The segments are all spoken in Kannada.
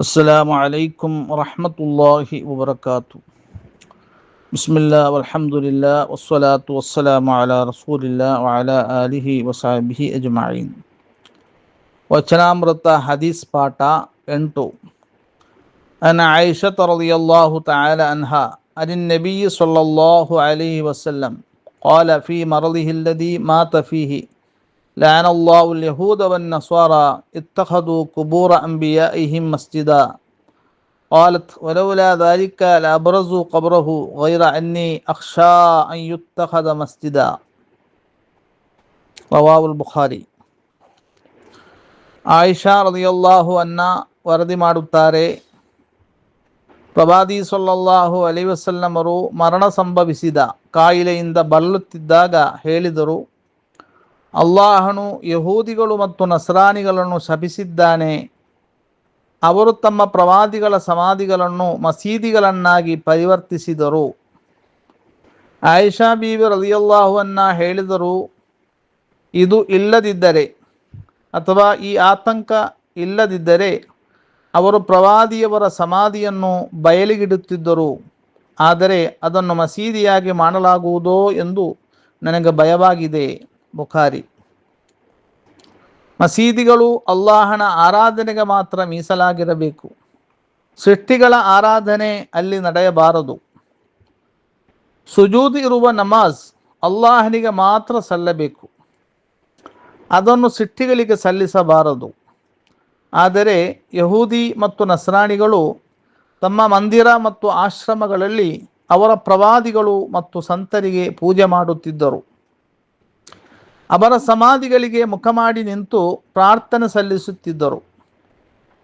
السلام عليكم ورحمة الله وبركاته بسم الله والحمد لله والصلاة والسلام على رسول الله وعلى آله وصحبه أجمعين وچنامرت حديث باتا انتو أنا عائشة رضي الله تعالى عنها عن النبي صلى الله عليه وسلم قال في مرضه الذي مات فيه لعن الله اليهود والنصارى اتخذوا قبور أنبيائهم مسجدا قالت ولولا ذلك لأبرزوا قبره غير أني أخشى أن يتخذ مسجدا رواه البخاري ಆಯಿಷಾ ರದಿಯಲ್ಲಾಹು ಅನ್ನ ವರದಿ ಮಾಡುತ್ತಾರೆ ಪ್ರವಾದಿ ಸೊಲ್ಲಲ್ಲಾಹು ಅಲಿ ವಸಲ್ಲಮರು ಮರಣ ಸಂಭವಿಸಿದ ಕಾಯಿಲೆಯಿಂದ ಬಳಲುತ್ತಿದ್ದಾಗ ಹೇಳಿದರು ಅಲ್ಲಾಹನು ಯಹೂದಿಗಳು ಮತ್ತು ನಸರಾನಿಗಳನ್ನು ಶಪಿಸಿದ್ದಾನೆ. ಅವರು ತಮ್ಮ ಪ್ರವಾದಿಗಳ ಸಮಾಧಿಗಳನ್ನು ಮಸೀದಿಗಳನ್ನಾಗಿ ಪರಿವರ್ತಿಸಿದರು. ಆಯಿಷಾ ಬೀವಿ ರಲಿಯಲ್ಲಾಹುವನ್ನು ಹೇಳಿದರು, ಇದು ಇಲ್ಲದಿದ್ದರೆ ಅಥವಾ ಈ ಆತಂಕ ಇಲ್ಲದಿದ್ದರೆ ಅವರು ಪ್ರವಾದಿಯವರ ಸಮಾಧಿಯನ್ನು ಬಯಲಿಗಿಡುತ್ತಿದ್ದರು, ಆದರೆ ಅದನ್ನು ಮಸೀದಿಯಾಗಿ ಮಾಡಲಾಗುವುದೋ ಎಂದು ನನಗೆ ಭಯವಾಗಿದೆ. ಬುಖಾರಿ. ಮಸೀದಿಗಳು ಅಲ್ಲಾಹನ ಆರಾಧನೆಗೆ ಮಾತ್ರ ಮೀಸಲಾಗಿರಬೇಕು. ಸೃಷ್ಟಿಗಳ ಆರಾಧನೆ ಅಲ್ಲಿ ನಡೆಯಬಾರದು. ಸುಜೂದ್ ಇರುವ ನಮಾಜ್ ಅಲ್ಲಾಹನಿಗೆ ಮಾತ್ರ ಸಲ್ಲಬೇಕು. ಅದನ್ನು ಸಿಟ್ಟಿಗಳಿಗೆ ಸಲ್ಲಿಸಬಾರದು. ಆದರೆ ಯಹೂದಿ ಮತ್ತು ನಸ್ರಾಣಿಗಳು ತಮ್ಮ ಮಂದಿರ ಮತ್ತು ಆಶ್ರಮಗಳಲ್ಲಿ ಅವರ ಪ್ರವಾದಿಗಳು ಮತ್ತು ಸಂತರಿಗೆ ಪೂಜೆ ಮಾಡುತ್ತಿದ್ದರು. ಅವರ ಸಮಾಧಿಗಳಿಗೆ ಮುಖ ಮಾಡಿ ನಿಂತು ಪ್ರಾರ್ಥನೆ ಸಲ್ಲಿಸುತ್ತಿದ್ದರು.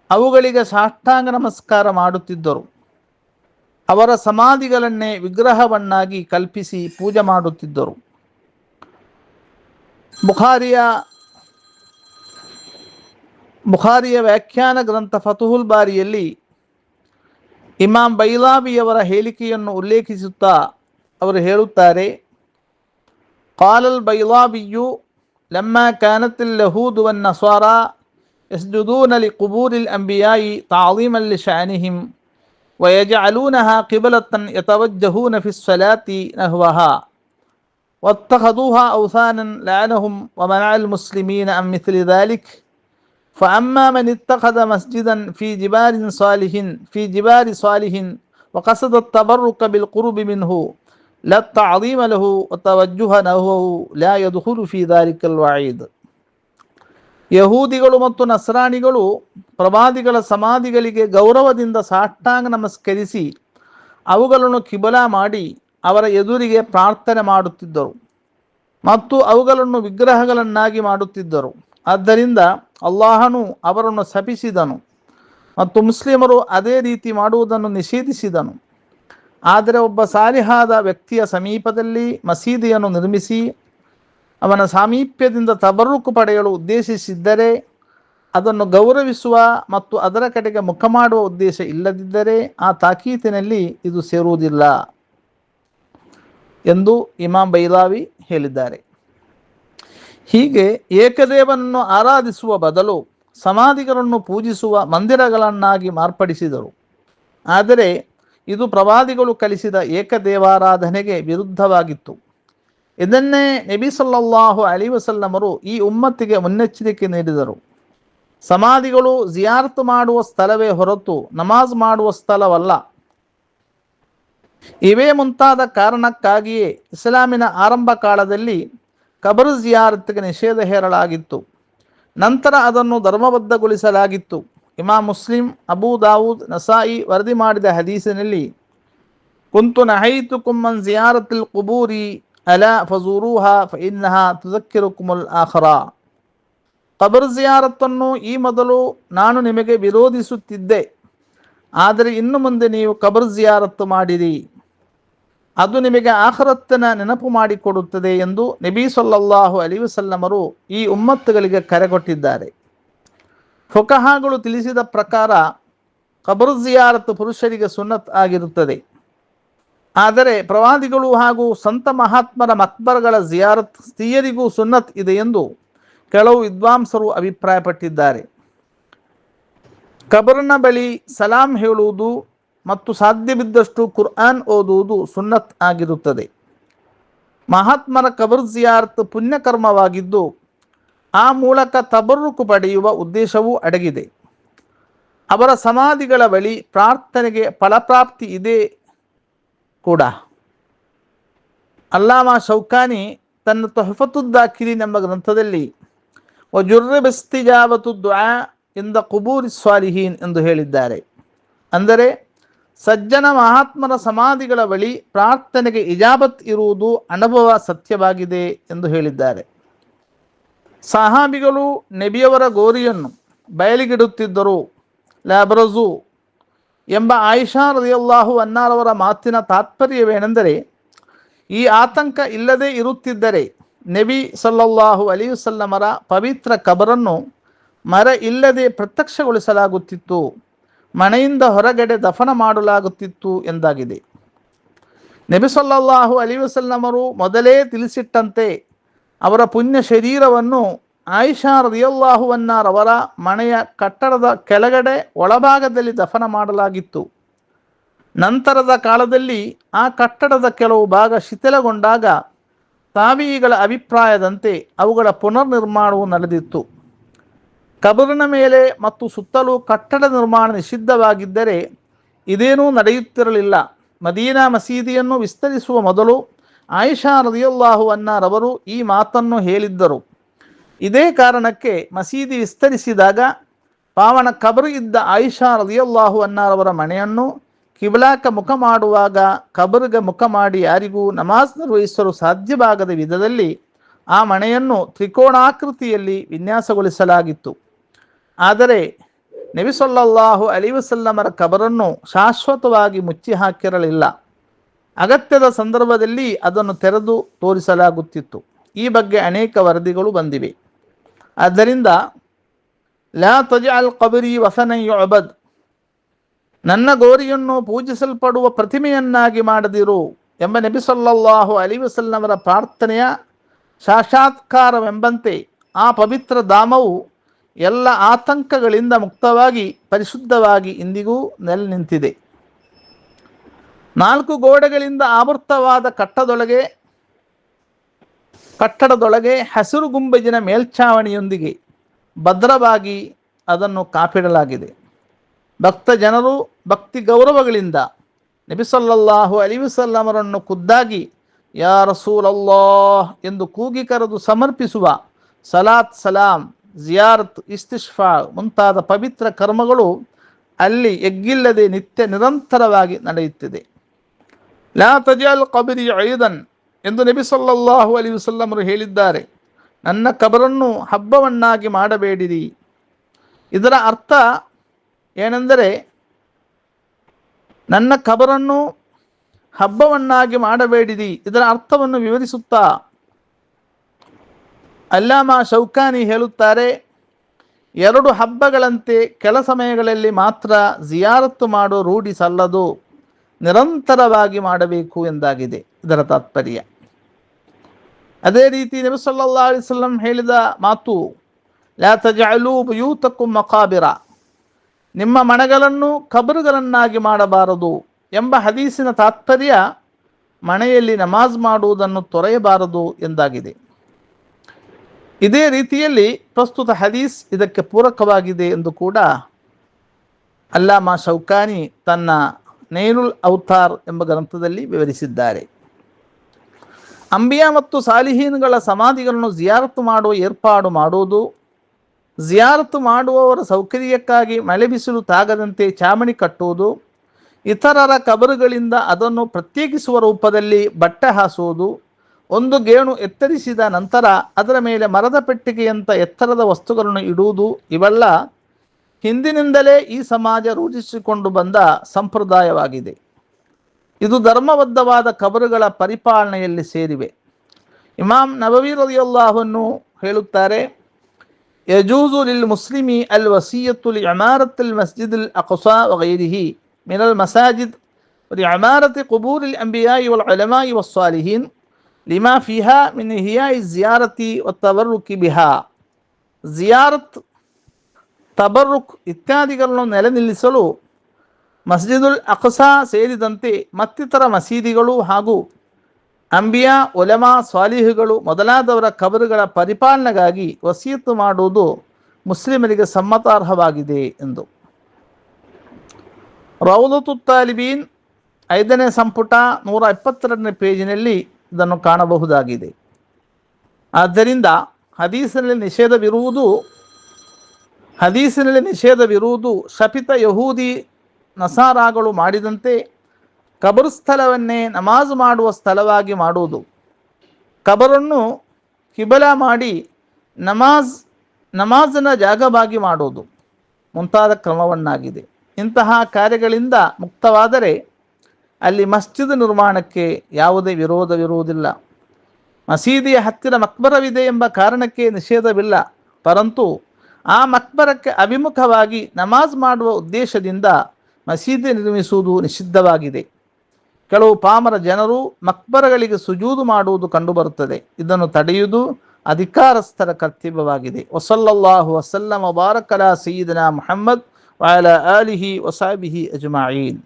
ಅವುಗಳಿಗೆ ಸಾಷ್ಟಾಂಗ ನಮಸ್ಕಾರ ಮಾಡುತ್ತಿದ್ದರು. ಅವರ ಸಮಾಧಿಗಳನ್ನೇ ವಿಗ್ರಹವನ್ನಾಗಿ ಕಲ್ಪಿಸಿ ಪೂಜೆ ಮಾಡುತ್ತಿದ್ದರು. ಬುಖಾರಿಯ ಬುಖಾರಿಯ ವ್ಯಾಖ್ಯಾನ ಗ್ರಂಥ ಫತುಹುಲ್ ಬಾರಿಯಲ್ಲಿ ಇಮಾಮ್ ಬೈಲಾಬಿಯವರ ಹೇಳಿಕೆಯನ್ನು ಉಲ್ಲೇಖಿಸುತ್ತಾ ಅವರು ಹೇಳುತ್ತಾರೆ قال البيضابي لما كانت اليهود والنصارى يسجدون لقبور الأنبياء تعظيما لشأنهم ويجعلونها قبلة يتوجهون في الصلاة نهوها واتخذوها أوثانا لعنهم ومنع المسلمين عن مثل ذلك. فأما من اتخذ مسجدا في جبال صالح في جبال صالح وقصد التبرك بالقرب منه لا التعظيم له وتوجه نحوه لا يدخل في ذلك الوعيد ಯಹೂದಿಗಳು ಮತ್ತು ನಸ್ರಾಣಿಗಳು ಪ್ರವಾದಿಗಳ ಸಮಾಧಿಗಳಿಗೆ ಗೌರವದಿಂದ ಸಾಷ್ಟಾಂಗ ನಮಸ್ಕರಿಸಿ ಅವುಗಳನ್ನು ಕಿಬಲ ಮಾಡಿ ಅವರ ಎದುರಿಗೆ ಪ್ರಾರ್ಥನೆ ಮಾಡುತ್ತಿದ್ದರು ಮತ್ತು ಅವುಗಳನ್ನು ವಿಗ್ರಹಗಳನ್ನಾಗಿ ಮಾಡುತ್ತಿದ್ದರು ಆದ್ದರಿಂದ ಅಲ್ಲಾಹನು ಅವರನ್ನು ಶಪಿಸಿದನು ಮತ್ತು ಮುಸ್ಲಿಮರು ಅದೇ ರೀತಿ ಮಾಡುವುದನ್ನು ನಿಷೇಧಿಸಿದನು ಆದರೆ ಒಬ್ಬ ಸಾಲಿಹಾದ ವ್ಯಕ್ತಿಯ ಸಮೀಪದಲ್ಲಿ ಮಸೀದಿಯನ್ನು ನಿರ್ಮಿಸಿ ಅವನ ಸಾಮೀಪ್ಯದಿಂದ ತಬರುಕು ಪಡೆಯಲು ಉದ್ದೇಶಿಸಿದ್ದರೆ ಅದನ್ನು ಗೌರವಿಸುವ ಮತ್ತು ಅದರ ಕಡೆಗೆ ಮುಖ ಮಾಡುವ ಉದ್ದೇಶ ಇಲ್ಲದಿದ್ದರೆ ಆ ತಾಕೀತಿನಲ್ಲಿ ಇದು ಸೇರುವುದಿಲ್ಲ ಎಂದು ಇಮಾಮ್ ಬೈಲಾವಿ ಹೇಳಿದ್ದಾರೆ. ಹೀಗೆ ಏಕದೇವನನ್ನು ಆರಾಧಿಸುವ ಬದಲು ಸಮಾಧಿಗಳನ್ನು ಪೂಜಿಸುವ ಮಂದಿರಗಳನ್ನಾಗಿ ಮಾರ್ಪಡಿಸಿದರು. ಆದರೆ ಇದು ಪ್ರವಾದಿಗಳು ಕಲಿಸಿದ ಏಕದೇವಾರಾಧನೆಗೆ ವಿರುದ್ಧವಾಗಿತ್ತು. ಇದನ್ನೇ ನಬಿ ಸಲ್ಲಲ್ಲಾಹು ಅಲಿ ವಸಲ್ಲಮರು ಈ ಉಮ್ಮತ್ತಿಗೆ ಮುನ್ನೆಚ್ಚರಿಕೆ ನೀಡಿದರು. ಸಮಾಧಿಗಳು ಜಿಯಾರತ್ ಮಾಡುವ ಸ್ಥಳವೇ ಹೊರತು ನಮಾಜ್ ಮಾಡುವ ಸ್ಥಳವಲ್ಲ. ಇವೇ ಮುಂತಾದ ಕಾರಣಕ್ಕಾಗಿಯೇ ಇಸ್ಲಾಮಿನ ಆರಂಭ ಕಾಲದಲ್ಲಿ ಕಬರ್ ಜಿಯಾರತ್ಗೆ ನಿಷೇಧ ಹೇರಲಾಗಿತ್ತು. ನಂತರ ಅದನ್ನು ಧರ್ಮಬದ್ಧಗೊಳಿಸಲಾಗಿತ್ತು. ಇಮಾ ಮುಸ್ಲಿಂ, ಅಬೂ ದಾವೂದ್, ನಸಾಯಿ ವರದಿ ಮಾಡಿದ ಹದೀಸಿನಲ್ಲಿ, ಕುಂತು ನಹೈತು ಕುಮ್ಮನ್ ಜಿಯಾರತಿಲ್ ಕುಬೂರಿ, ಅಲ ಫಜೂರುಹ ಫಇನ್ನಹ ತುದಕ್ಕಿರುಕುಮುಲ್ ಆಖರಾ. ಕಬರ್ ಜಿಯಾರತ್ತನ್ನು ಈ ಮೊದಲು ನಾನು ನಿಮಗೆ ವಿರೋಧಿಸುತ್ತಿದ್ದೆ. ಆದರೆ ಇನ್ನು ಮುಂದೆ ನೀವು ಕಬರ್ ಜಿಯಾರತ್ತು ಮಾಡಿರಿ. ಅದು ನಿಮಗೆ ಆಖರತ್ತಿನ ನೆನಪು ಮಾಡಿಕೊಡುತ್ತದೆ ಎಂದು ನಬಿ ಸೊಲ್ಲಲ್ಲಾಹು ಅಲಿ ವಸಲ್ಲಮರು ಈ ಉಮ್ಮತ್ತುಗಳಿಗೆ ಕರೆಗೊಟ್ಟಿದ್ದಾರೆ ಫೊಕಹಾಗಳು ತಿಳಿಸಿದ ಪ್ರಕಾರ ಕಬರ್ ಜಿಯಾರತ್ ಪುರುಷರಿಗೆ ಸುನ್ನತ್ ಆಗಿರುತ್ತದೆ. ಆದರೆ ಪ್ರವಾದಿಗಳು ಹಾಗೂ ಸಂತ ಮಹಾತ್ಮರ ಮಕ್ಬರ್ಗಳ ಜಿಯಾರತ್ ಸ್ತ್ರೀಯರಿಗೂ ಸುನ್ನತ್ ಇದೆ ಎಂದು ಕೆಲವು ವಿದ್ವಾಂಸರು ಅಭಿಪ್ರಾಯಪಟ್ಟಿದ್ದಾರೆ. ಕಬರ್ನ ಬಳಿ ಸಲಾಂ ಹೇಳುವುದು ಮತ್ತು ಸಾಧ್ಯವಿದ್ದಷ್ಟು ಕುರ್ಆನ್ ಓದುವುದು ಸುನ್ನತ್ ಆಗಿರುತ್ತದೆ. ಮಹಾತ್ಮರ ಕಬರ್ ಜಿಯಾರತ್ ಪುಣ್ಯಕರ್ಮವಾಗಿದ್ದು ಆ ಮೂಲಕ ತಬರುಕು ಪಡೆಯುವ ಉದ್ದೇಶವೂ ಅಡಗಿದೆ. ಅವರ ಸಮಾಧಿಗಳ ಬಳಿ ಪ್ರಾರ್ಥನೆಗೆ ಫಲಪ್ರಾಪ್ತಿ ಇದೆ ಕೂಡ. ಅಲ್ಲಾಮ ಶೌಕಾನಿ ತನ್ನ ತೊಹಫತುದ್ದಾಕಿರಿನ್ ಎಂಬ ಗ್ರಂಥದಲ್ಲಿ ವಜುರ್ರಬಸ್ತಿಜಾವತು ದ್ವಾ ಇಂದ ಕುಬೂರಿ ಸ್ವಾಲಿಹೀನ್ ಎಂದು ಹೇಳಿದ್ದಾರೆ. ಅಂದರೆ, ಸಜ್ಜನ ಮಹಾತ್ಮರ ಸಮಾಧಿಗಳ ಬಳಿ ಪ್ರಾರ್ಥನೆಗೆ ಇಜಾಬತ್ ಇರುವುದು ಅನುಭವ ಸತ್ಯವಾಗಿದೆ ಎಂದು ಹೇಳಿದ್ದಾರೆ. ಸಹಾಬಿಗಳು ನೆಬಿಯವರ ಗೋರಿಯನ್ನು ಬಯಲಿಗಿಡುತ್ತಿದ್ದರು. ಲ್ಯಾಬ್ರಜು ಎಂಬ ಆಯಿಷಾ ರದಿಯಲ್ಲಾಹು ಅನ್ನಾರವರ ಮಾತಿನ ತಾತ್ಪರ್ಯವೇನೆಂದರೆ, ಈ ಆತಂಕ ಇಲ್ಲದೇ ಇರುತ್ತಿದ್ದರೆ ನಬಿ ಸಲ್ಲಲ್ಲಾಹು ಅಲಿಯುಸಲ್ಲಮರ ಪವಿತ್ರ ಕಬರನ್ನು ಮರ ಇಲ್ಲದೆ ಪ್ರತ್ಯಕ್ಷಗೊಳಿಸಲಾಗುತ್ತಿತ್ತು. ಮನೆಯಿಂದ ಹೊರಗಡೆ ದಫನ ಮಾಡಲಾಗುತ್ತಿತ್ತು ಎಂದಾಗಿದೆ. ನಬಿ ಸಲ್ಲಲ್ಲಾಹು ಅಲಿ ವಸಲ್ಲಮರು ಮೊದಲೇ ತಿಳಿಸಿಟ್ಟಂತೆ ಅವರ ಪುಣ್ಯ ಶರೀರವನ್ನು ಆಯಿಷಾ ರದಿಯಲ್ಲಾಹುವನ್ನಾರವರ ಮನೆಯ ಕಟ್ಟಡದ ಕೆಳಗಡೆ ಒಳಭಾಗದಲ್ಲಿ ದಫನ ಮಾಡಲಾಗಿತ್ತು. ನಂತರದ ಕಾಲದಲ್ಲಿ ಆ ಕಟ್ಟಡದ ಕೆಲವು ಭಾಗ ಶಿಥಿಲಗೊಂಡಾಗ ತಾವೀಗಳ ಅಭಿಪ್ರಾಯದಂತೆ ಅವುಗಳ ಪುನರ್ನಿರ್ಮಾಣವು ನಡೆದಿತ್ತು. ಕಬರಿನ ಮೇಲೆ ಮತ್ತು ಸುತ್ತಲೂ ಕಟ್ಟಡ ನಿರ್ಮಾಣ ನಿಷಿದ್ಧವಾಗಿದ್ದರೆ ಇದೇನೂ ನಡೆಯುತ್ತಿರಲಿಲ್ಲ. ಮದೀನಾ ಮಸೀದಿಯನ್ನು ವಿಸ್ತರಿಸುವ ಮೊದಲು ಆಯಿಷಾ ರದಿಯಲ್ಲಾಹು ಅನ್ನಾರವರು ಈ ಮಾತನ್ನು ಹೇಳಿದ್ದರು. ಇದೇ ಕಾರಣಕ್ಕೆ ಮಸೀದಿ ವಿಸ್ತರಿಸಿದಾಗ ಪಾವನ ಕಬರು ಇದ್ದ ಆಯಿಷಾ ರದಿಯಲ್ಲಾಹು ಅನ್ನಾರವರ ಮನೆಯನ್ನು ಕಿಬ್ಲಾಕ ಮುಖ ಮಾಡುವಾಗ ಕಬರ್ಗೆ ಮುಖ ಮಾಡಿ ಯಾರಿಗೂ ನಮಾಜ್ ನಿರ್ವಹಿಸಲು ಸಾಧ್ಯವಾಗದ ವಿಧದಲ್ಲಿ ಆ ಮನೆಯನ್ನು ತ್ರಿಕೋಣಾಕೃತಿಯಲ್ಲಿ ವಿನ್ಯಾಸಗೊಳಿಸಲಾಗಿತ್ತು. ಆದರೆ ನಬಿಸೊಲ್ಲಾಹು ಅಲಿ ವಸಲ್ಲಮರ ಕಬರನ್ನು ಶಾಶ್ವತವಾಗಿ ಮುಚ್ಚಿ ಹಾಕಿರಲಿಲ್ಲ ಅಗತ್ಯದ ಸಂದರ್ಭದಲ್ಲಿ ಅದನ್ನು ತೆರೆದು ತೋರಿಸಲಾಗುತ್ತಿತ್ತು. ಈ ಬಗ್ಗೆ ಅನೇಕ ವರದಿಗಳು ಬಂದಿವೆ. ಆದ್ದರಿಂದ, ಲಾ ತಜ ಅಲ್ ಕಬರಿ ವಸನಯ್ಯೊಬದ್ ನನ್ನ ಗೋರಿಯನ್ನು ಪೂಜಿಸಲ್ಪಡುವ ಪ್ರತಿಮೆಯನ್ನಾಗಿ ಮಾಡದಿರು ಎಂಬ ನಬಿ ಸಲ್ಲಲ್ಲಾಹು ಅಲಿ ವಸಲ್ಲಮರ ಪ್ರಾರ್ಥನೆಯ ಸಾಕ್ಷಾತ್ಕಾರವೆಂಬಂತೆ ಆ ಪವಿತ್ರ ಧಾಮವು ಎಲ್ಲ ಆತಂಕಗಳಿಂದ ಮುಕ್ತವಾಗಿ ಪರಿಶುದ್ಧವಾಗಿ ಇಂದಿಗೂ ನೆಲೆ ನಿಂತಿದೆ ನಾಲ್ಕು ಗೋಡೆಗಳಿಂದ ಆವೃತವಾದ ಕಟ್ಟದೊಳಗೆ, ಕಟ್ಟಡದೊಳಗೆ ಹಸಿರು ಗುಂಬಜಿನ ಮೇಲ್ಛಾವಣಿಯೊಂದಿಗೆ ಭದ್ರವಾಗಿ ಅದನ್ನು ಕಾಪಿಡಲಾಗಿದೆ. ಭಕ್ತ ಜನರು, ಭಕ್ತಿ ಗೌರವಗಳಿಂದ ನಬಿಸಲ್ಲಾಹು ಅಲಿವಿಸಲ್ಲಮರನ್ನು ಖುದ್ದಾಗಿ ಯಾ ರಸೂಲಲ್ಲಾಹ್ ಎಂದು ಕೂಗಿ ಕರೆದು ಸಮರ್ಪಿಸುವ ಸಲಾತ್ ಸಲಾಂ, ಜಿಯಾರತ್, ಇಸ್ತಿಷ್ಫಾ ಮುಂತಾದ ಪವಿತ್ರ ಕರ್ಮಗಳು ಅಲ್ಲಿ ಎಗ್ಗಿಲ್ಲದೆ ನಿತ್ಯ ನಿರಂತರವಾಗಿ ನಡೆಯುತ್ತಿದೆ. ಲಾ ತಜಲ್ ಕಬರಿ ಐದನ್ ಎಂದು ನಬಿ ಸಲ್ಲಲ್ಲಾಹು ಅಲಿ ವಸಲ್ಲಮರು ಹೇಳಿದ್ದಾರೆ. ನನ್ನ ಕಬರನ್ನು ಹಬ್ಬವನ್ನಾಗಿ ಮಾಡಬೇಡಿರಿ. ಇದರ ಅರ್ಥ ಏನೆಂದರೆ ನನ್ನ ಕಬರನ್ನು ಹಬ್ಬವನ್ನಾಗಿ ಮಾಡಬೇಡಿರಿ. ಇದರ ಅರ್ಥವನ್ನು ವಿವರಿಸುತ್ತಾ ಅಲ್ಲಾಮ ಶೌಕಾನಿ ಹೇಳುತ್ತಾರೆ, ಎರಡು ಹಬ್ಬಗಳಂತೆ ಕೆಲ ಸಮಯಗಳಲ್ಲಿ ಮಾತ್ರ ಜಿಯಾರತ್ತು ಮಾಡೋ ರೂಢಿ ಸಲ್ಲದು. ನಿರಂತರವಾಗಿ ಮಾಡಬೇಕು ಎಂದಾಗಿದೆ ಇದರ ತಾತ್ಪರ್ಯ. ಅದೇ ರೀತಿ ನಬಿ ಸಲ್ಲಾ ಅಲಿಸ್ಲಂ ಹೇಳಿದ ಮಾತು, ಲಾ ತಜಅಲು ಬಯೂತಕ್ಕೂ ಮಕಾಬಿರ ನಿಮ್ಮ ಮನೆಗಳನ್ನು ಕಬರುಗಳನ್ನಾಗಿ ಮಾಡಬಾರದು ಎಂಬ ಹದೀಸಿನ ತಾತ್ಪರ್ಯ ಮನೆಯಲ್ಲಿ ನಮಾಜ್ ಮಾಡುವುದನ್ನು ತೊರೆಯಬಾರದು ಎಂದಾಗಿದೆ. ಇದೇ ರೀತಿಯಲ್ಲಿ ಪ್ರಸ್ತುತ ಹದೀಸ್ ಇದಕ್ಕೆ ಪೂರಕವಾಗಿದೆ ಎಂದು ಕೂಡ ಅಲ್ಲಾಮಾ ಶೌಕಾನಿ ತನ್ನ ನೇರುಲ್ ಔತಾರ್ ಎಂಬ ಗ್ರಂಥದಲ್ಲಿ ವಿವರಿಸಿದ್ದಾರೆ. ಅಂಬಿಯಾ ಮತ್ತು ಸಾಲಿಹೀನ್ಗಳ ಸಮಾಧಿಗಳನ್ನು ಜಿಯಾರತ್ತು ಮಾಡುವ ಏರ್ಪಾಡು ಮಾಡುವುದು, ಜಿಯಾರತ್ತು ಮಾಡುವವರ ಸೌಕರ್ಯಕ್ಕಾಗಿ ಮಳೆ ಬಿಸಿಲು ತಾಗದಂತೆ ಚಾಮಣಿ ಕಟ್ಟುವುದು, ಇತರರ ಕಬರುಗಳಿಂದ ಅದನ್ನು ಪ್ರತ್ಯೇಕಿಸುವ ರೂಪದಲ್ಲಿ ಬಟ್ಟೆ ಹಾಸುವುದು, ಒಂದು ಗೇಣು ಎತ್ತರಿಸಿದ ನಂತರ ಅದರ ಮೇಲೆ ಮರದ ಪೆಟ್ಟಿಗೆಯಂಥ ಎತ್ತರದ ವಸ್ತುಗಳನ್ನು ಇಡುವುದು, ಇವೆಲ್ಲ ಹಿಂದಿನಿಂದಲೇ ಈ ಸಮಾಜ ರೂಢಿಸಿಕೊಂಡು ಬಂದ ಸಂಪ್ರದಾಯವಾಗಿದೆ ಇದು ಧರ್ಮಬದ್ಧವಾದ ಕಬರುಗಳ ಪರಿಪಾಲನೆಯಲ್ಲಿ ಸೇರಿವೆ ಇಮಾಮ್ ನಬವಿ ರದಿಯಲ್ಲಾಹನ್ನು ಹೇಳುತ್ತಾರೆ ಯಜೂಜು ಲಿಲ್ ಮುಸ್ಲಿಮಿ ಅಲ್ ವಸೀಯತ್ತು ಲಿ ಅಮಾರತ್ ಅಲ್ ಮಸ್ಜಿದ್ ಅಲ್ ಅಕ್ಸಾ ವಗೈರಿಹಿ من المساجد ولعمارة قبور الأنبياء والعلماء والصالحين لما فيها من إحياء الزيارة والتبرك بها زيارة ತಬರುಕ್ ಇತ್ಯಾದಿಗಳನ್ನು ನೆಲೆ ನಿಲ್ಲಿಸಲು ಮಸ್ಜಿದುಲ್ ಅಕ್ಸಾ ಸೇರಿದಂತೆ ಮತ್ತಿತರ ಮಸೀದಿಗಳು ಹಾಗೂ ಅಂಬಿಯಾ, ಒಲೆಮಾ, ಸ್ವಾಲಿಹುಗಳು ಮೊದಲಾದವರ ಕಬರುಗಳ ಪರಿಪಾಲನೆಗಾಗಿ ವಸೀತು ಮಾಡುವುದು ಮುಸ್ಲಿಮರಿಗೆ ಸಮ್ಮತಾರ್ಹವಾಗಿದೆ ಎಂದು. ರೌಲತು ತಾಲಿಬೀನ್ ಐದನೇ ಸಂಪುಟ ನೂರ ಇಪ್ಪತ್ತೆರಡನೇ ಪೇಜಿನಲ್ಲಿ ಇದನ್ನು ಕಾಣಬಹುದಾಗಿದೆ. ಆದ್ದರಿಂದ ಹದೀಸಿನಲ್ಲಿ ನಿಷೇಧವಿರುವುದು ಹದೀಸಿನಲ್ಲಿ ನಿಷೇಧವಿರುವುದು ಶಪಿತ ಯಹೂದಿ ನಸಾರಾಗಳು ಮಾಡಿದಂತೆ ಕಬರು ಸ್ಥಳವನ್ನೇ ನಮಾಜ್ ಮಾಡುವ ಸ್ಥಳವಾಗಿ ಮಾಡುವುದು. ಕಬರನ್ನು ಕಿಬಲ ಮಾಡಿ ನಮಾಜ್, ನಮಾಜನ ಜಾಗವಾಗಿ ಮಾಡುವುದು ಮುಂತಾದ ಕ್ರಮವನ್ನಾಗಿದೆ. ಇಂತಹ ಕಾರ್ಯಗಳಿಂದ ಮುಕ್ತವಾದರೆ ಅಲ್ಲಿ ಮಸ್ಜಿದ್ ನಿರ್ಮಾಣಕ್ಕೆ ಯಾವುದೇ ವಿರೋಧವಿರುವುದಿಲ್ಲ. ಮಸೀದಿಯ ಹತ್ತಿರ ಮಕ್ಬರವಿದೆ ಎಂಬ ಕಾರಣಕ್ಕೆ ನಿಷೇಧವಿಲ್ಲ. ಪರಂತು ಆ ಮಕ್ಬರಕ್ಕೆ ಅಭಿಮುಖವಾಗಿ ನಮಾಜ್ ಮಾಡುವ ಉದ್ದೇಶದಿಂದ ಮಸೀದಿ ನಿರ್ಮಿಸುವುದು ನಿಷಿದ್ಧವಾಗಿದೆ. ಕೆಲವು ಪಾಮರ ಜನರು ಮಕ್ಬರಗಳಿಗೆ ಸುಜೂದು ಮಾಡುವುದು ಕಂಡುಬರುತ್ತದೆ. ಇದನ್ನು ತಡೆಯುವುದು ಅಧಿಕಾರಸ್ಥರ ಕರ್ತವ್ಯವಾಗಿದೆ. ವಸಲ್ಲಲ್ಲಾಹು ವಸಲ್ಲಮ ಬಾರಕಲಾ ಸೀದನ ಮೊಹಮ್ಮದ್ ವಾಯಲ ಅಲಿಹಿ ವಸಾಬಿಹಿ ಅಜ್ಮಾಯೀನ್.